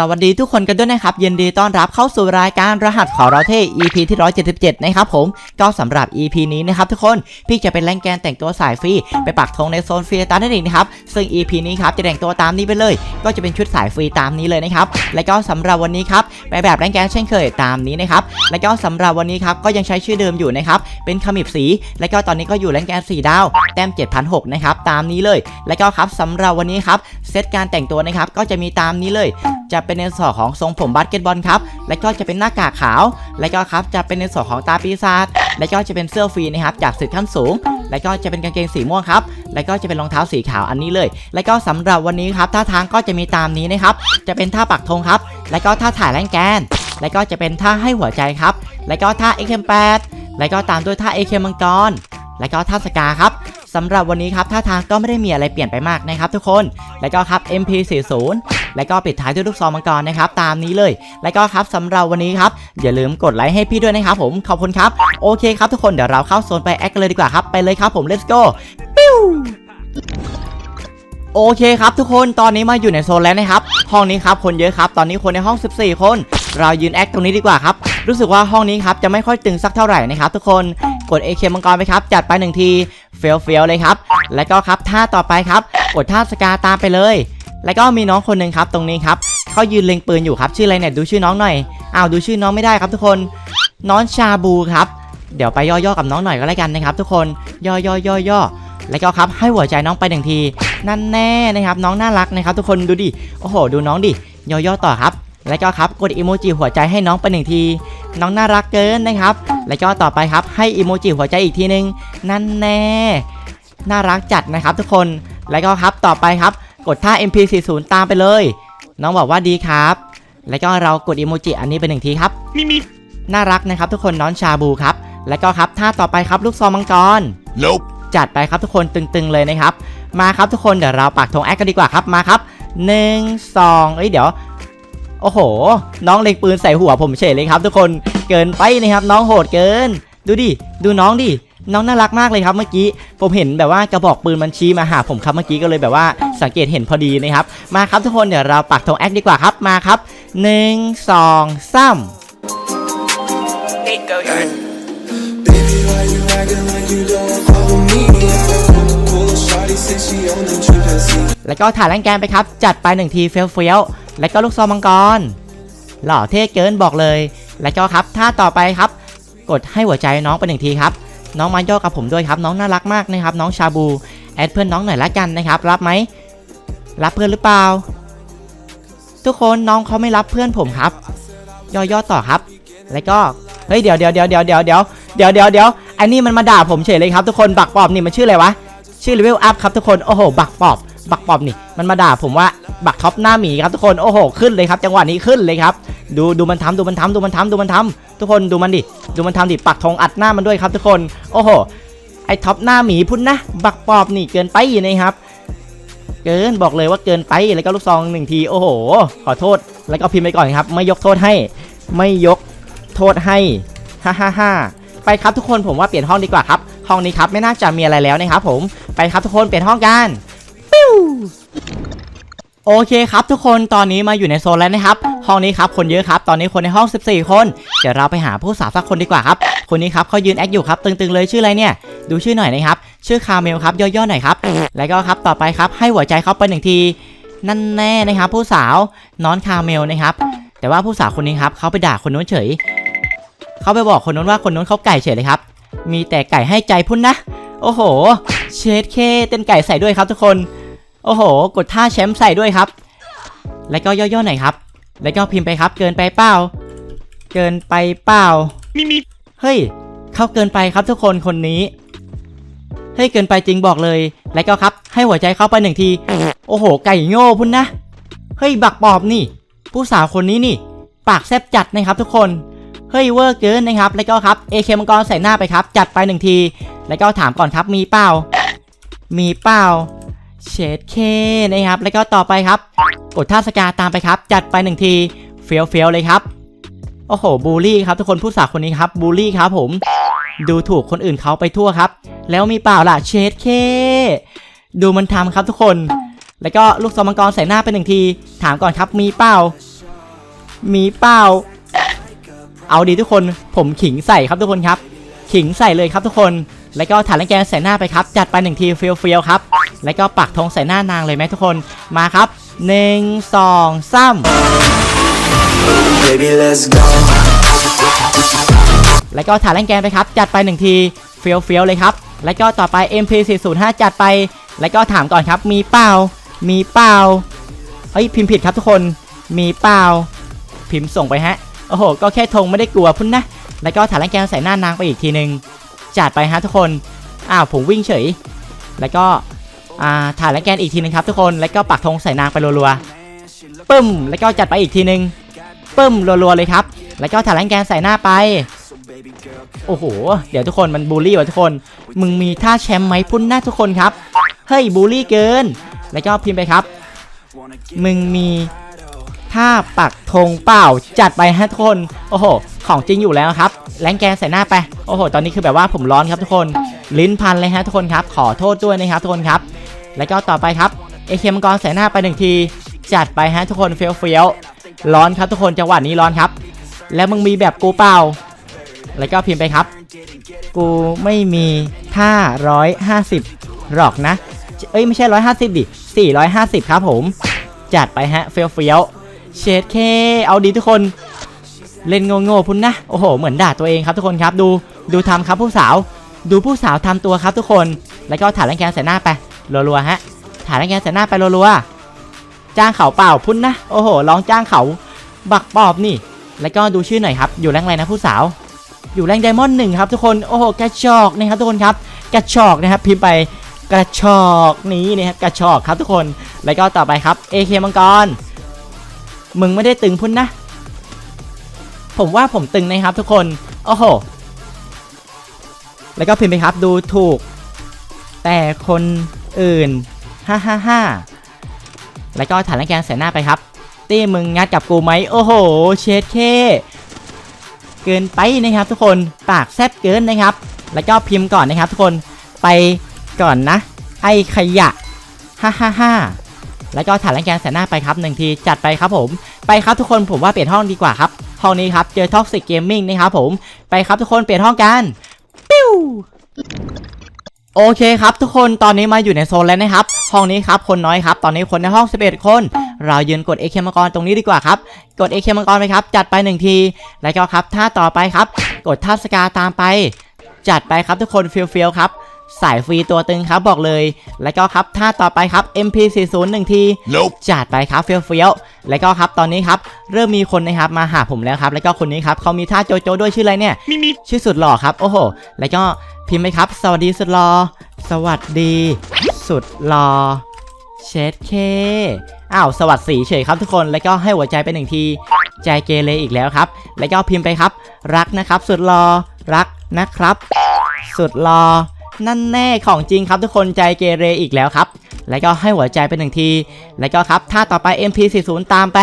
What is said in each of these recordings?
สวัสดีทุกคนกันด้วยนะครับยินดีต้อนรับเข้าสู่รายการรหัสของเราเท่ EP ที่ 177 นะครับผมก็สำหรับ EP นี้นะครับทุกคนพี่จะเป็นแรงแกนแต่งตัวสายฟรีไปปักธงในโซนฟรีตามนั่นเองนะครับซึ่ง EP นี้ครับจะแต่งตัวตามนี้ไปเลย ก็จะเป็นชุดสายฟรีตามนี้เลยนะครับและก็สำหรับวันนี้ครับไปแบบแรงแกนเช่นเคยตามนี้นะครับและก็สำหรับวันนี้ครับก็ยังใช้ชื่อเดิมอยู่นะครับเป็นขมิบสี และก็ตอนนี้ก็อยู่แรงแกน4ดาวแต้ม7,006นะครับตามนี้เลย และก็ครับสำหรับวันนี้ครับเซตการแต่งตัวนะครับก็จะมีตามนี้เลยจะเป็นในส่วนของทรงผมบาสเกตบอลครับ และก็จะเป็นหน้ากากขาว และก็ครับจะเป็นในส่วนของตาปีศาจ และก็จะเป็นเสื้อฟรีนะครับจากสึกขั้นสูง และก็จะเป็นกางเกงสีม่วงครับ และก็จะเป็นรองเท้าสีขาวอันนี้เลย และก็สำหรับวันนี้ครับท่าทางก็จะมีตามนี้นะครับ จะเป็นท่าปักธงครับ และก็ท่าถ่ายแรงแกน และก็จะเป็นท่าให้หัวใจครับ และก็ท่า XM8 แปและก็ตามด้วยท่า AK มังกร และก็ท่าสกาครับสำหรับวันนี้ครับท่าทางก็ไม่ได้มีอะไรเปลี่ยนไปมากนะครับทุกคน และก็ครับ MP40 และก็ปิดท้ายด้วยลูกซองมังกรนะครับตามนี้เลย และก็ครับสำหรับวันนี้ครับอย่าลืมกดไลค์ให้พี่ด้วยนะครับผมขอบคุณครับโอเคครับทุกคนเดี๋ยวเราเข้าโซนไปแอคกันเลยดีกว่าครับไปเลยครับผม let's go ปิ้วโอเคครับทุกคนตอนนี้มาอยู่ในโซนแล้วนะครับ ห้องนี้ครับคนเยอะครับ ตอนนี้คนในห้อง 14 คน เรายืนแอคตรงนี้ดีกว่าครับ รู้สึกว่าห้องนี้ครับจะไม่ค่อยตึงสักเท่าไหร่นะครับทุกคนกด AK มังกรไปครับ จัดไปหนึ่งทีเฟียวเฟียวเลยครับ และก็ครับท่าต่อไปครับ กดท่าสกาตามไปเลย แล้วก็มีน้องคนหนึ่งครับตรงนี้ครับเขายืนเล็งปืนอยู่ครับชื่ออะไรเนี่ยดูชื่อน้องหน่อยอ้าวดูชื่อน้องไม่ได้ครับทุกคน น้องชาบูครับเดี๋ยวไปย่อๆกับน้องหน่อยก็แล้วกันนะครับ ทุกคนย่อย่อย่อย่อแล้วก็ครับให้หัวใจน้องไปหนึ่งที นั่นแน่นะครับน้องน่ารักนะครับ ทุกคนดูดิโอ้โห ดูน้องดิย่อย่อต่อครับ แล้วก็ครับกดอีโมจิหัวใจให้น้องไปหนึ่งที น้องน่ารักเกินนะครับ แล้วก็ต่อไปครับให้อีโมจิหัวใจอีกทีนึง นั่นแน่ น่ารักจัดนะครับ ทุกคนแล้วก็ครับต่อไปครับ กดท่า MP40 ตามไปเลย น้องบอกว่าดีครับ แล้วก็เรากดอีโมจิอันนี้ไปหนึ่งทีครับมีมีน่ารักนะครับทุกคนน้องชาบูครับ แล้วก็ครับท่าต่อไปครับลูกซองมังกร Nope จัดไปครับทุกคนตึงๆเลยนะครับ มาครับทุกคนเดี๋ยวเราปักธงแอคกันดีกว่าครับมาครับหนึ่งสองเอ้ยเดี๋ยว โอ้โห น้องเล็งปืนใส่หัวผมเฉยเลยครับ ทุกคนเกินไปนะครับน้องโหดเกิน ดูดิดูน้องดิ น้องน่ารักมากเลยครับเมื่อกี้ผมเห็นแบบว่ากระบอกปืนมันชี้มาหาผมครับเมื่อกี้ก็เลยแบบว่าสังเกตเห็นพอดีนะครับ มาครับทุกคนเดี๋ยวเราปักธงแอคดีกว่าครับมาครับหนึ่งสองสาม Baby, why you acting like you don't follow me? Cool shawty said she on them chimpanzee. แล้วก็ถ่ายแรงแกนไปครับ จัดไปหนึ่งทีเฟี้ยวเฟี้ยวๆแล้วก็ลูกซองมังกร หล่อเท่เกินบอกเลย แล้วก็ครับท่าต่อไปครับ กดให้หัวใจน้องไปหนึ่งทีครับ น้องมาย่อกับผมด้วยครับ น้องน่ารักมากนะครับ น้องชาบูแอดเพื่อนน้องหน่อยละกันนะครับ รับไหมรับเพื่อนหรือเปล่า ทุกคนน้องเขาไม่รับเพื่อนผมครับ ย่อยๆต่อครับ แล้วก็เฮ้ยเดี๋ยวเดี๋ยวเดี๋ยวเดี๋ยวเดี๋ยวเดี๋ยวเดี๋ยวเดี๋ยวเดี๋ยวอันนี้มันมาด่าผมเฉยเลยครับทุกคนบักปอบนี่มันชื่ออะไรวะชื่อเลเวลอัพครับทุกคนโอ้โหบักปอบ บักปอบนี่มันมาด่าผมว่าบักท็อปหน้าหมีครับทุกคนโอ้โหขึ้นเลยครับ จังหวะนี้ขึ้นเลยครับ ดูดูมันทำดูมันทำดูมันทำดูมันทำทุกคนดูมันดิดูมันทำดิปักธงอัดหน้ามันด้วยครับ ทุกคนโอ้โหไอท็อปหน้าหมีพุ่นนะบักปอบนี่เกินไปนะครับเกินบอกเลยว่าเกินไปแล้วก็ลูกซองหนึ่งทีโอ้โห ขอโทษ แล้วก็พิมพ์ไปก่อนครับไม่ยกโทษให้ ไม่ยกโทษให้ฮ่าฮ่าฮ่าไปครับทุกคนผมว่าเปลี่ยนห้องดีกว่าครับห้องนี้ครับไม่น่าจะมีอะไรแล้วนะครับผมไปครับทุกคนเปลี่ยนห้องกัน โอเคครับทุกคนตอนนี้มาอยู่ในโซนแล้วนะครับ ห้องนี้ครับคนเยอะครับ ตอนนี้คนในห้อง 14 คน เดี๋ยวเราไปหาผู้สาวสักคนดีกว่าครับ คนนี้ครับเขายืนแอคอยู่ครับตึงๆเลยชื่ออะไรเนี่ย ดูชื่อหน่อยนะครับ ชื่อคาเมลครับย่อๆหน่อยครับ แล้วก็ครับต่อไปครับให้หัวใจเขาไปหนึ่งที นั่นแน่นะครับ ผู้สาวน้อนคาเมลนะครับ แต่ว่าผู้สาวคนนี้ครับเขาไปด่าคนนู้นเฉย เขาไปบอกคนนู้นว่าคนนู้นเขาไก่เฉยเลยครับ มีแต่ไก่ให้ใจพุ่นนะ โอ้โห เชดเคเต้นไก่ใส่ด้วยครับทุกคน โอ้โห กดท่าแชมป์ใส่ด้วยครับ แล้วก็ย่อๆหน่อยครับ แล้วก็พิมพ์ไปครับ เกินไปเปล่าเกินไปเปล่ามีมีเฮ้ย เข้าเกินไปครับทุกคนคนนี้ เฮ้ยเกินไปจริงบอกเลย แล้วก็ครับ ให้หัวใจเข้าไปหนึ่งที โอ้โห ไก่โง่พุ่นนะ เฮ้ยบักปอบนี่ ผู้สาวคนนี้นี่ ปากแซบจัดนะครับทุกคน เฮ้ยเวอร์เกินนะครับ แล้วก็ครับเอเคมังกรใส่หน้าไปครับ จัดไปหนึ่งที แล้วก็ถามก่อนครับมีเปล่ามีเปล่า เชดเคนะครับ แล้วก็ต่อไปครับ กดท่าสกาตามไปครับ จัดไปหนึ่งที เฟี้ยวเฟี้ยวเลยครับ โอ้โห บูลลี่ครับทุกคนผู้สาวคนนี้ครับ บูลลี่ครับผม ดูถูกคนอื่นเขาไปทั่วครับ แล้วมีเปล่าล่ะ เชดเคดูมันทำครับทุกคน แล้วก็ลูกซองมังกรใส่หน้าไปหนึ่งที ถามก่อนครับ มีเปล่า มีเปล่า เอาดีทุกคน ผมขิงใส่ครับทุกคนครับ ขิงใส่เลยครับทุกคน แล้วก็ฐานแรงแกนใส่หน้าไปครับ จัดไปหนึ่งทีเฟี้ยวเฟี้ยวครับ แล้วก็ปักธงใส่หน้านางเลยไหมทุกคนมาครับหนึ่งสองสาม Baby, let's go. แล้วก็ฐานแรงแกนไปครับ จัดไปหนึ่งทีเฟียวเฟียวๆเลยครับ แล้วก็ต่อไป MP405 จัดไป แล้วก็ถามก่อนครับ มีเปล่า มีเปล่าเฮ้ยพิมพ์ผิดครับทุกคน มีเปล่า พิมพ์ส่งไปฮะ โอ้โห ก็แค่ธงไม่ได้กลัวพุ่นนะ แล้วก็ฐานแรงแกนใส่หน้านางไปอีกทีหนึ่งจัดไปฮะทุกคน อ้าวผมวิ่งเฉย แล้วก็ อ่าฐานแรงแกนอีกทีหนึงครับทุกคนแล้วก็ปักธงใส่นางไปรัวๆปึ้ม แล้วก็จัดไปอีกทีหนึงปึ้มรัวๆเลยครับ แล้วก็ฐานแรงแกนใส่หน้าไป โอ้โห เดี๋ยวทุกคนมันบูลลี่ว่ะทุกคน มึงมีท่าแชมป์ไหมพุ่นหน้าทุกคนครับ เฮ้ยบูลลี่เกิน แล้วก็พิมพ์ไปครับ มึงมีท่าปักธงเปล่าจัดไปฮะทุกคน โอ้โห ของจริงอยู่แล้วครับ แรงแกนใส่หน้าไป โอ้โห ตอนนี้คือแบบว่าผมร้อนครับทุกคน ลิ้นพันเลยฮะทุกคนครับ ขอโทษด้วยนะครับทุกคนครับ แล้วก็ต่อไปครับเอเคมังกรใส่หน้าไปหนึ่งที จัดไปฮะทุกคนเฟี้ยวเฟี้ยวร้อนครับทุกคนจังหวะนี้ร้อนครับ แล้วมึงมีแบบกูเปล่า แล้วก็พิมพ์ไปครับ กูไม่มีท่าร้อยห้าสิบหรอกนะ เอ้ยไม่ใช่ร้อยห้าสิบดิสี่ร้อยห้าสิบครับผม จัดไปฮะเฟี้ยวเฟี้ยวเชดเคเอาดีทุกคน เล่นโง่ๆพุ่นนะ โอ้โห เหมือนด่าตัวเองครับทุกคนครับ ดูดูทำครับผู้สาว ดูผู้สาวทำตัวครับทุกคน แล้วก็ถ่ายแรงแกนใส่หน้าไป รัวๆฮะถ่ายแรแกนใส่หน้าไปรัวๆจ้างเขาเปล่าพุ่นนะโอ้โหลองจ้างเขาบักปอบนี่ แล้วก็ดูชื่อหน่อยครับ อยู่แรงอะไรนะผู้สาว อยู่แรงไดมอนด์หนึ่งครับทุกคนโอ้โหกระชอกนะครับทุกคนครับกระชอกนะครับพิมพ์ไปกระชอกนี้นะครับกระชอกครับทุกคนแล้วก็ต่อไปครับ AK มังกรมึงไม่ได้ตึงพุ่นนะ ผมว่าผมตึงนะครับทุกคนโอ้โหแล้วก็พิมพ์ไปครับดูถูก แต่คน อื่นฮ่าฮ่าฮ่าแล้วก็ฐานแรงแกนใส่หน้าไปครับ ตี้มึงงัดกับกูไหมโอ้โห เชดเคเกินไปนะครับทุกคนปากแซบเกินนะครับ แล้วก็พิมพ์ก่อนนะครับ ทุกคนไปก่อนนะ ไอขยะฮ่าฮ่าฮ่าแล้วก็ถ่ายแรงแกนใส่หน้าไปครับหนึ่งทีจัดไปครับผม ไปครับทุกคนผมว่าเปลี่ยนห้องดีกว่าครับ ห้องนี้ครับเจอท็อกซิกเกมมิ่งนะครับผมไปครับทุกคนเปลี่ยนห้องกันปิ้ว โอเคครับทุกคนตอนนี้มาอยู่ในโซนแล้วนะครับ ห้องนี้ครับคนน้อยครับ ตอนนี้คนในห้อง 11 คน เรายืนกด AK มังกรตรงนี้ดีกว่าครับ กด AK มังกรไปครับ จัดไปหนึ่งที แล้วก็ครับท่าต่อไปครับ กดท่าสกาตามไป จัดไปครับทุกคนเฟียวเฟียวๆครับสายฟรีตัวตึงครับบอกเลย แล้วก็ครับท่าต่อไปครับ MP40 หนึ่งที Nope. จัดไปครับเฟี้ยวเฟี้ยวๆแล้วก็ครับตอนนี้ครับเริ่มมีคนนะครับมาหาผมแล้วครับ แล้วก็คนนี้ครับเขามีท่าโจโจด้วยชื่ออะไรเนี่ย Me me. ชื่อสุดหล่อครับโอ้โห แล้วก็ พิมพ์ไปครับ สวัสดีสุดหล่อสวัสดี สุดหล่อเชดเค อ้าว สวัสดีเฉยครับทุกคน แล้วก็ให้หัวใจไปหนึ่งที ใจเกเรอีกแล้วครับ แล้วก็พิมพ์ไปครับ รักนะครับ สุดหล่อรักนะครับ สุดหล่อนั่นแน่ของจริงครับทุกคนใจเกเรอีกแล้วครับ แล้วก็ให้หัวใจไปหนึ่งที แล้วก็ครับท่าต่อไป MP40 ตามไป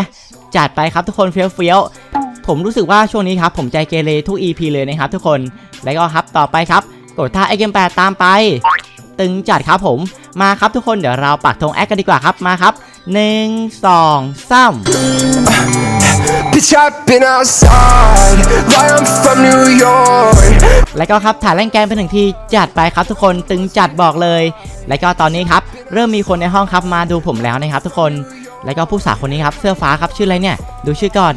จัดไปครับทุกคนเฟี้ยวเฟี้ยวๆผมรู้สึกว่าช่วงนี้ครับผมใจเกเรทุก EP เลยนะครับทุกคน แล้วก็ครับต่อไปครับ กดท่า x m 8ตามไป ตึงจัดครับผมมาครับทุกคนเดี๋ยวเราปักธงแอคกันดีกว่าครับมาครับ1 2 3 Bitch, I've been outside. Like I'm from New York. แล้วก็ครับถ่ายแรงแกนไปหนึ่งทีจัดไปครับทุกคนตึงจัดบอกเลย แล้วก็ตอนนี้ครับ เริ่มมีคนในห้องครับมาดูผมแล้วนะครับทุกคน แล้วก็ผู้สาวคนนี้ครับเสื้อฟ้าครับชื่ออะไรเนี่ย ดูชื่อก่อน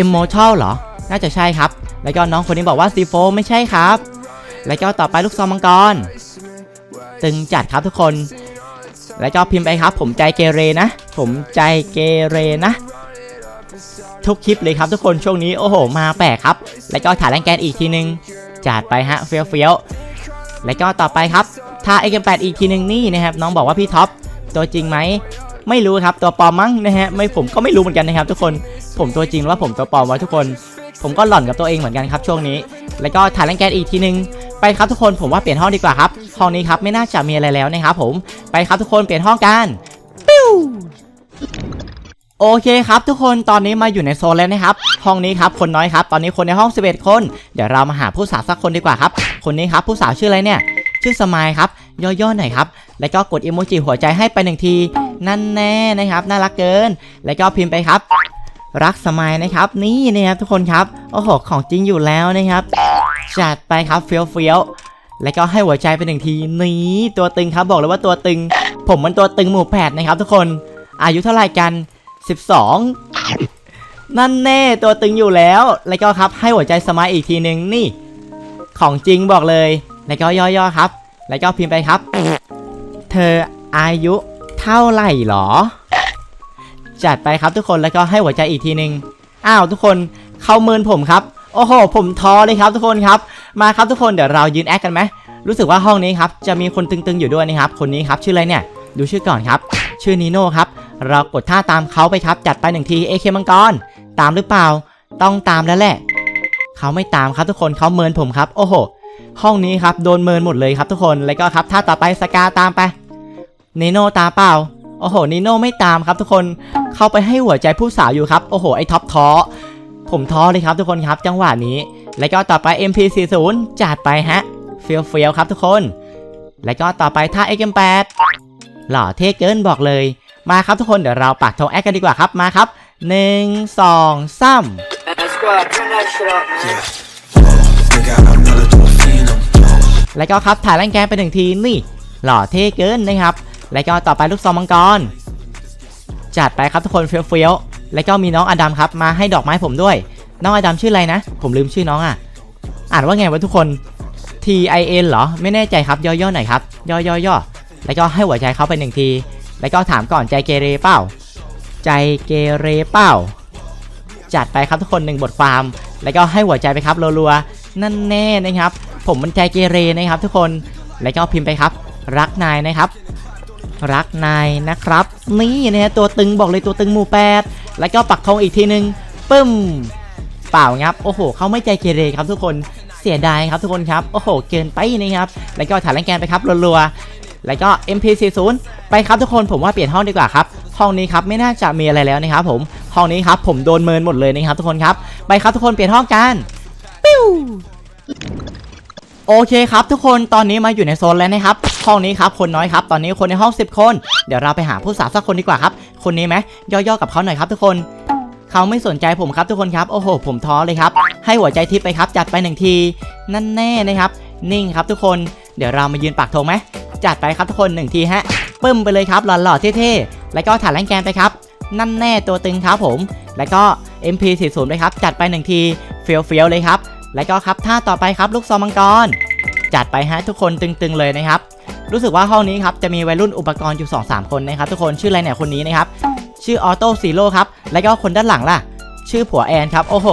Immortal เหรอ น่าจะใช่ครับ แล้วก็น้องคนนี้บอกว่า C4 ไม่ใช่ครับ แล้วก็ต่อไปลูกซองมังกร ตึงจัดครับทุกคน แล้วก็พิมพ์ไปครับ ผมใจเกเรนะ ผมใจเกเรนะ ทุกคลิปเลยครับทุกคนช่วงนี้โอ้โห มาแปลกครับ แล้วก็ถ่ายแรงแกนอีกทีนึงจัดไปฮะเฟี้ยวเฟี้ยวแล้วก็ต่อไปครับถ้า X8 อีกทีนึงนี่นะครับน้องบอกว่าพี่ท็อปตัวจริงไหมไม่รู้ครับตัวปลอมมั้งนะฮะไม่ผมก็ไม่รู้เหมือนกันนะครับ ทุกคนผมตัวจริงหรือว่าผมตัวปลอมวะทุกคน ผมก็หล่อนกับตัวเองเหมือนกันครับช่วงนี้ แล้วก็ถ่ายแรงแกนอีกทีนึง ไปครับทุกคนผมว่าเปลี่ยนห้องดีกว่าครับห้องนี้ครับไม่น่าจะมีอะไรแล้วนะครับผมไปครับทุกคนเปลี่ยนห้องกันปิ้วโอเคครับทุกคนตอนนี้มาอยู่ในโซนแล้วนะครับ ห้องนี้ครับคนน้อยครับ ตอนนี้คนในห้อง 11 คน เดี๋ยวเรามาหาผู้สาวสักคนดีกว่าครับ คนนี้ครับผู้สาวชื่ออะไรเนี่ย ชื่อสมายครับ ย่อๆหน่อยครับ แล้วก็กดอีโมจิหัวใจให้ไปหนึ่งที นั่นแน่นะครับน่ารักเกิน แล้วก็พิมพ์ไปครับ รักสมัยนะครับ นี่นะครับทุกคนครับโอ้โหของจริงอยู่แล้วนะครับ จัดไปครับเฟี้ยวเฟี้ยวแล้วก็ให้หัวใจไปหนึ่งทีนี่ตัวตึงครับบอกเลยว่าตัวตึง ผมมันตัวตึงหมู่แปดนะครับ ทุกคนอายุเท่าไหร่กัน 12 นั่นแน่ตัวตึงอยู่แล้ว แล้วก็ครับให้หัวใจสมัยอีกทีหนึ่งนี่ ของจริงบอกเลย แล้วก็ย่อๆครับ แล้วก็พิมพ์ไปครับ เธออายุเท่าไหร่หรอ จัดไปครับทุกคนแล้วก็ให้หัวใจอีกทีหนึ่งอ้าวทุกคนเข้าเมินผมครับ โอ้โห ผมท้อเลยครับทุกคนครับ มาครับทุกคนเดี๋ยวเรายืนแอคกันไหมรู้สึกว่าห้องนี้ครับจะมีคนตึงๆอยู่ด้วยนะครับ คนนี้ครับชื่ออะไรเนี่ย ดูชื่อก่อนครับ ชื่อนีโน่ครับ เรากดท่าตามเขาไปครับ จัดไปหนึ่งทีเอเคมังกร ตามหรือเปล่า ต้องตามแล้วแหละ เขาไม่ตามครับทุกคนเขาเมินผมครับ โอ้โห ห้องนี้ครับโดนเมินหมดเลยครับทุกคน แล้วก็ครับท่าต่อไปสกาตามไปนีโน่ตามเปล่า โอ้โหนีโน่ไม่ตามครับทุกคน เข้าไปให้หัวใจผู้สาวอยู่ครับ โอ้โห ไอท็อปท้อ ผมท้อเลยครับทุกคนครับจังหวะนี้ แล้วก็ต่อไป MP40 จัดไปฮะเฟียวเฟียวๆครับทุกคน แล้วก็ต่อไปท่า XM8 หล่อเท่เกินบอกเลย มาครับทุกคนเดี๋ยวเราปักธงแอคกันดีกว่าครับมาครับ1 2 3 Hey, squad, turn that shit up, man. Nigga, I'm not a dolphin, I'm dope. แล้วก็ครับถ่ายแรงแกไปหนึ่งทีนี่ หล่อเท่เกินนะครับ แล้วก็ต่อไปลูกซองมังกร จัดไปครับทุกคนเฟี้ยวเฟี้ยวๆ แล้วก็มีน้องอดัมครับมาให้ดอกไม้ผมด้วย น้องอดัมชื่ออะไรนะ ผมลืมชื่อน้องอะ อ่านว่าไงวะทุกคน T I N เหรอ ไม่แน่ใจครับ ย่อๆหน่อยครับ ย่อๆๆแล้วก็ให้หัวใจเขาไปหนึ่งที แล้วก็ถามก่อนใจเกเรเปล่าใจเกเรเปล่าจัดไปครับทุกคนหนึ่งบทความ แล้วก็ให้หัวใจไปครับรัวๆ นั่นแน่นะครับ ผมมันใจเกเรนะครับ ทุกคน แล้วก็พิมพ์ไปครับ รักนายนะครับ รักนายนะครับ นี่นะฮะตัวตึงบอกเลยตัวตึงหมู่แปด แล้วก็ปักธงอีกทีนึงปึ้ม เปล่างับ โอ้โห เขาไม่ใจเกเรครับทุกคน เสียดายครับทุกคนครับ โอ้โห เกินไปนะครับ แล้วก็ถ่ายแรงแกนไปครับรัวๆ แล้วก็ MP40 ไปครับทุกคน ผมว่าเปลี่ยนห้องดีกว่าครับ ห้องนี้ครับไม่น่าจะมีอะไรแล้วนะครับผม ห้องนี้ครับผมโดนเมินหมดเลยนะครับทุกคนครับ ไปครับทุกคนเปลี่ยนห้องกัน ปิ้ว โอเคครับทุกคนตอนนี้มาอยู่ในโซนแล้วนะครับห้องนี้ครับคนน้อยครับตอนนี้คนในห้อง 10 คน เดี๋ยวเราไปหาผู้สาวสักคนดีกว่าครับคนนี้ไหมย่อๆกับเขาหน่อยครับทุกคนเขาไม่สนใจผมครับทุกคนครับโอ้โห ผมท้อเลยครับ ให้หัวใจทิปไปครับ จัดไปหนึ่งที นั่นแน่นะครับ นิ่งครับทุกคนเดี๋ยวเรามายืนปักธงไหมจัดไปครับทุกคนหนึ่งทีฮะปึ้มไปเลยครับหล่อๆเท่ๆแล้วก็ถ่ายแรงแกนไปครับ นั่นแน่ตัวตึงครับผม แล้วก็ MP40 เลยครับจัดไปหนึ่งทีเฟี้ยวๆเลยครับ แล้วก็ครับท่าต่อไปครับลูกซองมังกร จัดไปฮะทุกคนตึงๆเลยนะครับ รู้สึกว่าห้องนี้ครับจะมีวัยรุ่นอุปกรณ์อยู่ 2-3 คนนะครับ ทุกคนชื่ออะไรเนี่ยคนนี้นะครับ ชื่อออโต้ซีโร่ครับ แล้วก็คนด้านหลังล่ะ ชื่อผัวแอนครับ โอ้โห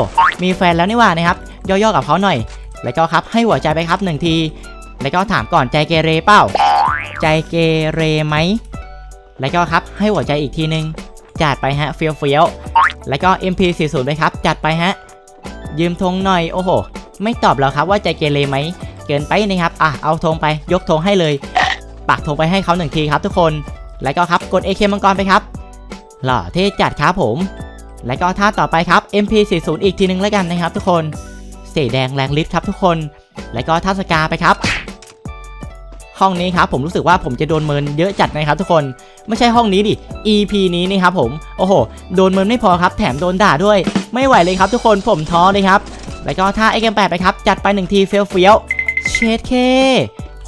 มีแฟนแล้วนี่ว่านะครับ ย่อๆกับเขาหน่อย แล้วก็ครับให้หัวใจไปครับหนึ่งที แล้วก็ถามก่อนใจเกเรเปล่าใจเกเรไหม แล้วก็ครับให้หัวใจอีกทีนึง จัดไปฮะเฟี้ยวเฟี้ยวๆแล้วก็ MP40 เลยครับ จัดไปฮะ ยืมธงหน่อยโอ้โห ไม่ตอบแล้วครับว่าใจเกเรไหมเกินไปนะครับอะเอาธงไปยกธงให้เลย ปักธงไปให้เขาหนึ่งทีครับทุกคน แล้วก็ครับกด AK มังกรไปครับหล่อเท่จัดครับผม แล้วก็ท่าต่อไปครับ MP40 อีกทีนึงแล้วกันนะครับ ทุกคนสีแดงแรงฤทธิ์ครับทุกคน แล้วก็ท่าสกาไปครับ ห้องนี้ครับผมรู้สึกว่าผมจะโดนเมินเยอะจัดนะครับทุกคน ไม่ใช่ห้องนี้ดิ EP นี้นี่ครับผม โอ้โห โดนเมินไม่พอครับ แถมโดนด่าด้วย ไม่ไหวเลยครับทุกคนผมท้อเลยครับ แล้วก็ท่าไอเกมแปดไปครับ จัดไปหนึ่งทีเฟี้ยวเฟี้ยวเชดเค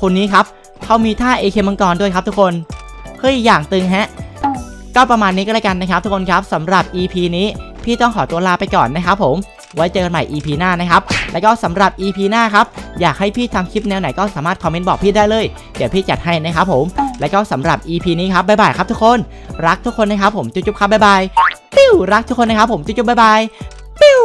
คนนี้ครับเขามีท่าเอเคมังกรด้วยครับทุกคน เฮ้ยอย่างตึงฮะ ก็ประมาณนี้ก็แล้วกันนะครับทุกคนครับสำหรับ EP นี้พี่ต้องขอตัวลาไปก่อนนะครับผม ไว้เจอกันใหม่ EP หน้านะครับ แล้วก็สำหรับ EP หน้าครับ อยากให้พี่ทำคลิปแนวไหนก็สามารถคอมเมนต์บอกพี่ได้เลย เดี๋ยวพี่จัดให้นะครับผม แล้วก็สำหรับ EP นี้ครับบ๊ายบายครับทุกคน รักทุกคนนะครับผม จุ๊บๆครับบ๊ายบาย ปิ้ว รักทุกคนนะครับผม จุ๊บๆบ๊ายบาย ปิ้ว